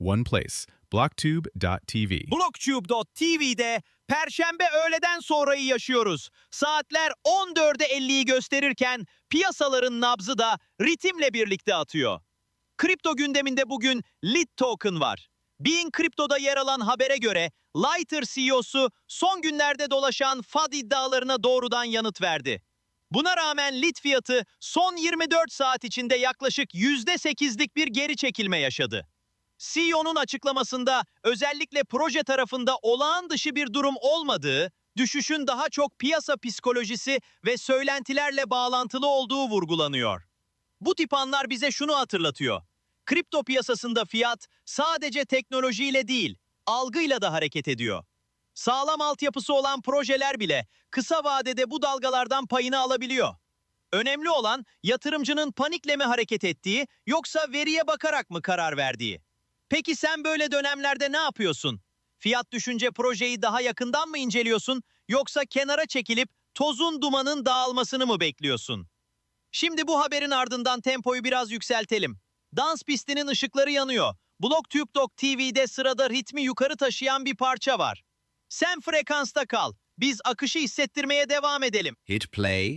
one place. Blocktube.tv. Blocktube.tv'de Perşembe öğleden sonrayı yaşıyoruz. Saatler 14'e 50'yi gösterirken piyasaların nabzı da ritimle birlikte atıyor. Kripto gündeminde bugün Lit Token var. Bean Crypto'da yer alan habere göre Lighter CEO'su son günlerde dolaşan FAD iddialarına doğrudan yanıt verdi. Buna rağmen lit fiyatı son 24 saat içinde yaklaşık %8'lik bir geri çekilme yaşadı. CEO'nun açıklamasında özellikle proje tarafında olağan dışı bir durum olmadığı, düşüşün daha çok piyasa psikolojisi ve söylentilerle bağlantılı olduğu vurgulanıyor. Bu tip anlar bize şunu hatırlatıyor. Kripto piyasasında fiyat sadece teknolojiyle değil, algıyla da hareket ediyor. Sağlam altyapısı olan projeler bile kısa vadede bu dalgalardan payını alabiliyor. Önemli olan yatırımcının panikle mi hareket ettiği yoksa veriye bakarak mı karar verdiği. Peki sen böyle dönemlerde ne yapıyorsun? Fiyat düşünce projeyi daha yakından mı inceliyorsun yoksa kenara çekilip tozun dumanın dağılmasını mı bekliyorsun? Şimdi bu haberin ardından tempoyu biraz yükseltelim. Dans pistinin ışıkları yanıyor. BlogTube.tv'de sırada ritmi yukarı taşıyan bir parça var. Sen frekansta kal. Biz akışı hissettirmeye devam edelim. Hit play